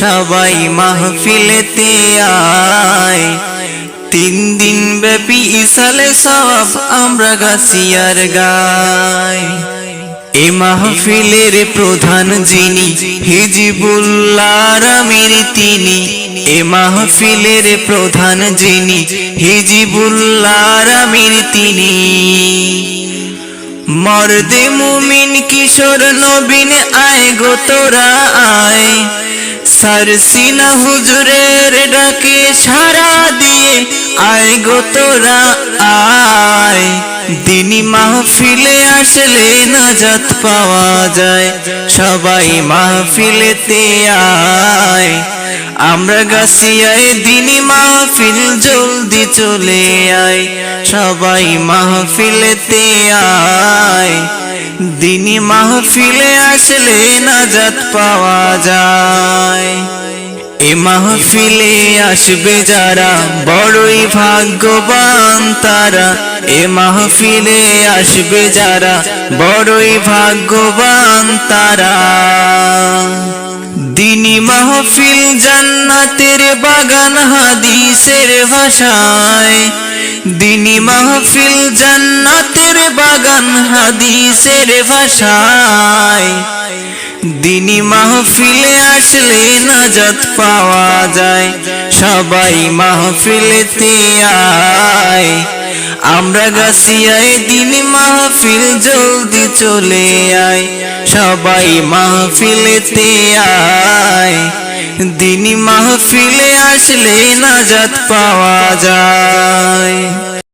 সবাই মাহফিলেতে আয়। তিন দিন ব্যাপী ইসালে সব আমরা গাছিয়ার গায় এ মাহফিলের প্রধান যিনি হিজিবুল্লাহ রামের তিনি। এ মাহফিলের প্রধান যিনি হিজিবুল্লাহ রামের তিনি। মর্দে মুমিন কিশোর নবীন আয় গো তোরা আয়। সারসিনা হুজুরের ডাকে সারা দিয়ে, আয় গো তোরা, আয়। দিনী মাহফিলে আসলে নাজাত পাওয়া যায়, সবাই মাহফিলেতে আয়। আমরা গাছিয়ায় দিনী মাহফিল জলদি চলে আয়, সবাই মাহফিলেতে আয়। দিনী মাহফিলে আসলে নাজাত পাওয়া যায়। এ মাহফিলে আসবে যারা বড়ই ভাগ্যবান তারা। এ মাহফিলে আসবে যারা বড়ই ভাগ্যবান তারা। দিনী মাহফিল জান্নাতের বাগান হাদিসের ভাষায়। দিনী মাহফিল জান্নাতের বাগান হাদিসের ভাষায়। দিনী মাহফিলে আসলে নাজাত পাওয়া যায়, সবাই মাহফিলেতে আয়। আমরা গাছিয়ায় দিনী মাহফিল জলদি চলে আয়, সবাই মাহফিলেতে আয়। দিনী মাহফিলে আসলে নাজাত পাওয়া যায়।